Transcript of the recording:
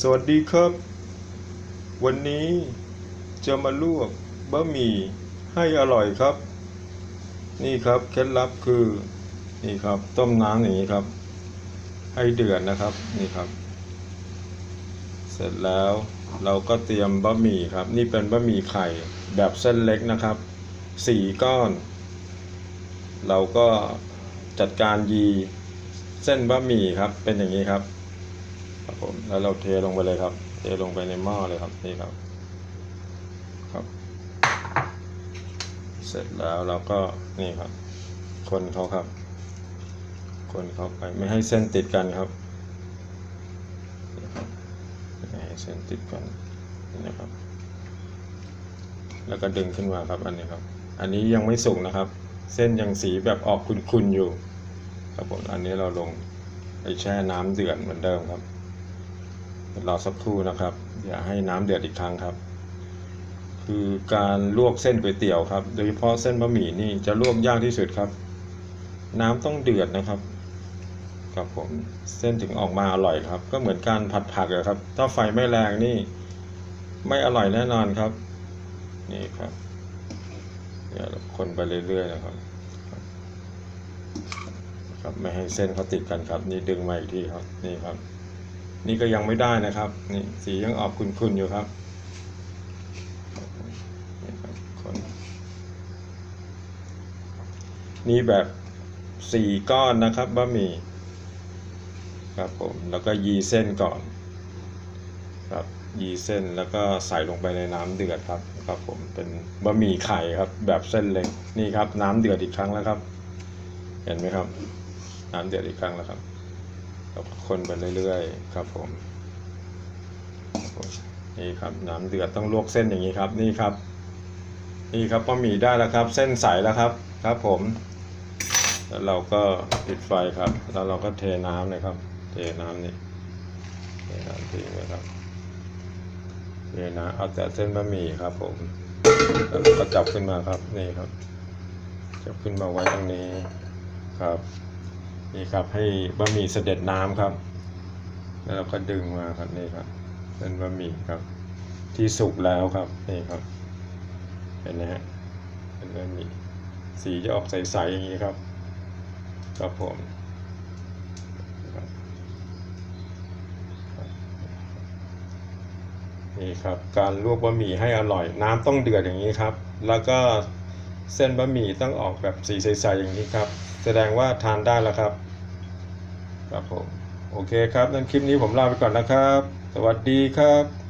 สวัสดีครับ วันนี้จะมาลวกบะหมี่ให้อร่อยครับ นี่ครับเคล็ดลับคือนี่ครับ ต้มน้ำอย่างนี้ครับ ให้เดือดนะครับนี่ครับ เสร็จแล้วเราก็เตรียมบะหมี่ครับ นี่เป็นบะหมี่ไข่แบบเส้นเล็กนะครับสี่ก้อน เราก็จัดการยีเส้นบะหมี่ครับเป็นอย่างนี้ครับ ครับผมแล้วเราเทลงไปเลยครับ เทลงไปในหม้อเลยครับนี่ครับ ครับ เสร็จแล้วเราก็นี่ครับ คนเขาครับ คนเขาไปไม่ให้เส้นติดกันครับนี่ครับไม่ให้เส้นติดกันนะครับ แล้วก็ดึงขึ้นมาครับอันนี้ครับ อันนี้ยังไม่สุกนะครับ เส้นยังสีแบบออกขุ่นๆอยู่ ครับผมอันนี้เราลงไปแช่น้ำเดือดเหมือนเดิมครับ รอสักครู่นะครับ อย่าให้น้ำเดือดอีกครั้งครับ คือการลวกเส้นก๋วยเตี๋ยวครับ โดยเฉพาะเส้นบะหมี่นี่จะลวกยากที่สุดครับ น้ำต้องเดือดนะครับครับผมเส้นถึงออกมาอร่อยครับ ก็เหมือนการผัดผักอะครับ ถ้าไฟไม่แรงนี่ ไม่อร่อยแน่นอนครับ นี่ครับเดี๋ยวเราคนไปเรื่อยๆนะครับครับไม่ให้เส้นเขาติดกันครับ นี่ดึงมาอีกทีครับ นี่ครับ นี่ก็ยังไม่ได้นะครับ นี่สียังออกขุ่นๆอยู่ครับนี่แบบสี่ก้อนนะครับบะหมี่ครับผมแล้วก็ยีเส้นก่อนครับยีเส้นแล้วก็ใส่ลงไปในน้ำเดือดครับครับผมเป็นบะหมี่ไข่ครับ แบบเส้นเล็กนี่ครับ น้ำเดือดอีกครั้งแล้วครับ เห็นไหมครับ น้ำเดือดอีกครั้งแล้วครับ เราก็คนไปเรื่อยๆครับผมนี่ครับน้ำเดือดต้องลวกเส้นอย่างนี้ครับนี่ครับ นี่ครับบะหมี่ได้แล้วครับ เส้นใสแล้วครับครับผม แล้วเราก็ปิดไฟครับ แล้วเราก็เทน้ำเลยครับ เทน้ำนี่เทน้ำทิ้งไว้ครับเทน้ำเอาแต่เส้นบะหมี่ครับผมแล้วเราก็จับขึ้นมาครับนี่ครับ จับขึ้นมาไว้ตรงนี้ครับ นี่ครับให้บะหมี่เสด็จน้ำครับ แล้วเราก็ดึงมาครับนี่ครับ เป็นบะหมี่ครับ ที่สุกแล้วครับนี่ครับ เห็นไหมฮะเป็นบะหมี่สีจะออกใสๆอย่างนี้ครับครับผมนี่ครับการลวกบะหมี่ให้อร่อย น้ำต้องเดือดอย่างนี้ครับ แล้วก็เส้นบะหมี่ต้องออกแบบสีใสๆอย่างนี้ครับ แสดงว่าทานได้แล้วครับ ครับผม โอเคครับ นั้นคลิปนี้ผมลาไปก่อนนะครับ สวัสดีครับ